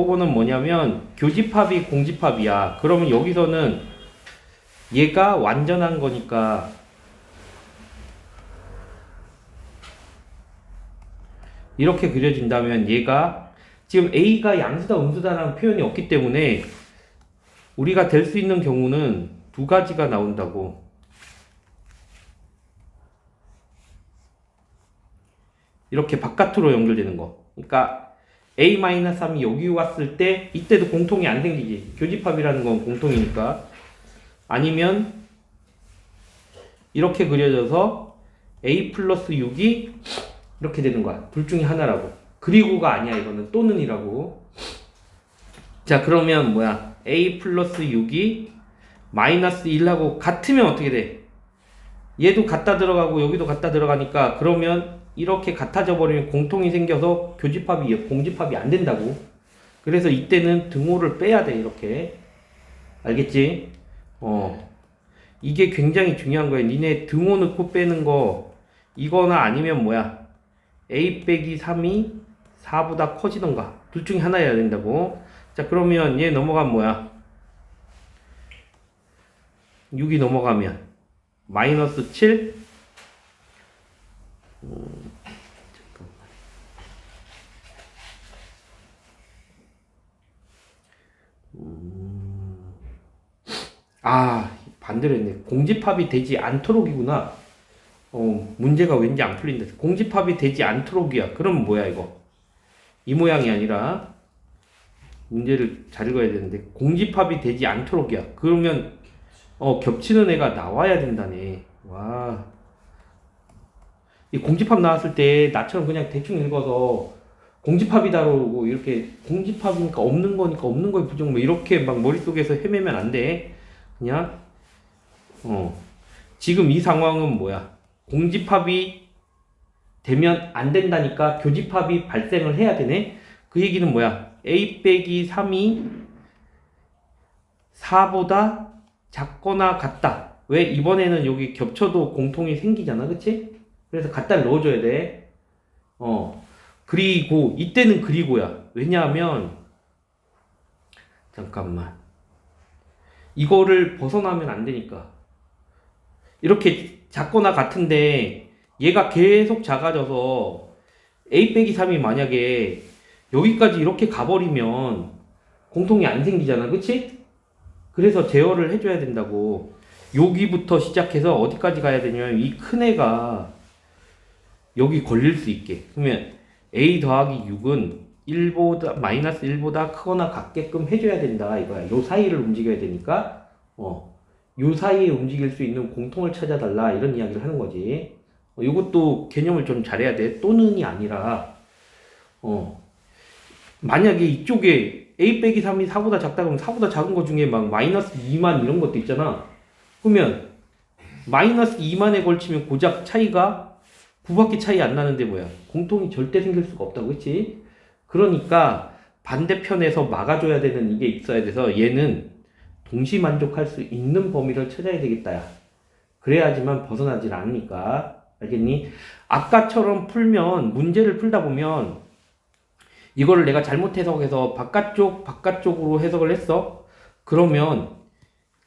요거는 뭐냐면 교집합이 공집합이야. 그러면 여기서는 얘가 완전한 거니까 이렇게 그려진다면 얘가 지금 A가 양수다 음수다라는 표현이 없기 때문에 우리가 될 수 있는 경우는 두 가지가 나온다고. 이렇게 바깥으로 연결되는 거. 그러니까 A-3이 여기 왔을 때 이때도 공통이 안 생기지. 교집합이라는 건 공통이니까. 아니면 이렇게 그려져서 A 플러스 6이 이렇게 되는 거야. 둘 중에 하나라고. 그리고가 아니야. 이거는 또는이라고. 자, 그러면 뭐야? A 플러스 6이 마이너스 1하고 같으면 어떻게 돼? 얘도 갖다 들어가고 여기도 갖다 들어가니까 그러면 이렇게 같아져 버리면 공통이 생겨서 교집합이 공집합이 안 된다고. 그래서 이때는 등호를 빼야 돼 이렇게. 알겠지? 어. 이게 굉장히 중요한 거야. 니네 등호 넣고 빼는 거 이거나 아니면 뭐야? a 빼기 3이 4보다 커지던가 둘 중에 하나여야 된다고. 자 그러면 얘 넘어가면 뭐야? 6이 넘어가면 마이너스 7 아 반대로 했네. 공집합이 되지 않도록이구나. 어 문제가 왠지 안 풀린다 공집합이 되지 않도록이야. 그럼 뭐야 이거? 이 모양이 아니라 문제를 잘 읽어야 되는데 공집합이 되지 않도록이야. 그러면 어 겹치는 애가 나와야 된다네. 와 이 공집합 나왔을 때 나처럼 그냥 대충 읽어서 공집합이다 그러고 이렇게 공집합이니까 없는 거니까 없는 거에 부정 뭐 이렇게 막 머릿속에서 헤매면 안 돼. 그냥 어. 지금 이 상황은 뭐야? 공집합이 되면 안 된다니까 교집합이 발생을 해야 되네? 그 얘기는 뭐야? A 빼기 3이 4보다 작거나 같다. 왜 이번에는 여기 겹쳐도 공통이 생기잖아 그치 그래서 갖다를 넣어줘야 돼 어 그리고 이때는 그리고야 왜냐하면 잠깐만 이거를 벗어나면 안 되니까. 이렇게 작거나 같은데 얘가 계속 작아져서 a 빼기 3이 만약에 여기까지 이렇게 가버리면 공통이 안 생기잖아. 그치? 그래서 제어를 해줘야 된다고. 여기부터 시작해서 어디까지 가야 되냐면 이 큰 애가 여기 걸릴 수 있게. 그러면 a 더하기 6은 1보다 마이너스 1보다 크거나 같게끔 해줘야 된다 이거야. 요 사이를 움직여야 되니까 어. 요 사이에 움직일 수 있는 공통을 찾아달라 이런 이야기를 하는 거지. 어, 이것도 개념을 좀 잘해야 돼. 또는이 아니라 어. 만약에 이쪽에 a 빼기 3이 4보다 작다 그러면 4보다 작은 것 중에 막 마이너스 2만 이런 것도 있잖아. 그러면 마이너스 2만에 걸치면 고작 차이가 9밖에 차이 안 나는데 뭐야. 공통이 절대 생길 수가 없다고 그치? 그러니까 반대편에서 막아줘야 되는 이게 있어야 돼서 얘는 동시 만족할 수 있는 범위를 찾아야 되겠다. 야. 그래야지만 벗어나질 않으니까. 알겠니? 아까처럼 풀면 문제를 풀다 보면 이거를 내가 잘못 해석해서 바깥쪽 바깥쪽으로 해석을 했어. 그러면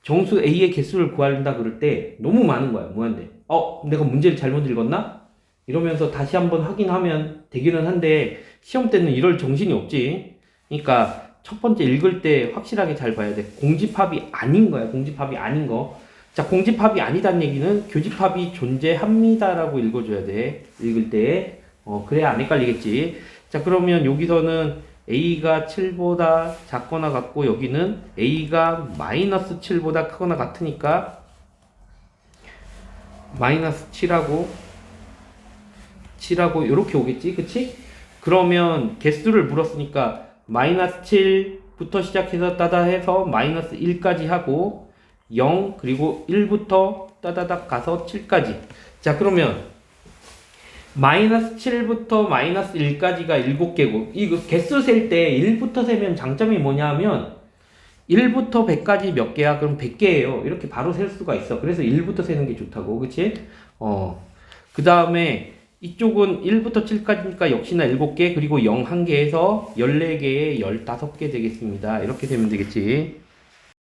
정수 A의 개수를 구한다 그럴 때 너무 많은 거야. 무한대. 어, 내가 문제를 잘못 읽었나? 이러면서 다시 한번 확인하면 되기는 한데 시험 때는 이럴 정신이 없지. 그러니까 첫 번째 읽을 때 확실하게 잘 봐야 돼. 공집합이 아닌 거야. 공집합이 아닌 거. 자, 공집합이 아니다는 얘기는 교집합이 존재합니다라고 읽어줘야 돼. 읽을 때. 어, 그래야 안 헷갈리겠지. 자, 그러면 여기서는 A가 7보다 작거나 같고 여기는 A가 마이너스 7보다 크거나 같으니까 마이너스 7하고 7하고 이렇게 오겠지. 그치? 그러면 개수를 물었으니까 마이너스 7부터 시작해서 따다 해서 마이너스 1까지 하고 0 그리고 1부터 따다닥 가서 7까지 자 그러면 마이너스 7부터 마이너스 1까지가 7개고 이거 개수 셀 때 1부터 세면 장점이 뭐냐 하면 1부터 100까지 몇 개야? 그럼 100개예요 이렇게 바로 셀 수가 있어 그래서 1부터 세는 게 좋다고 그치? 어 그 다음에 이쪽은 1부터 7까지니까 역시나 7개, 그리고 0 1개에서 14개에 15개 되겠습니다. 이렇게 되면 되겠지.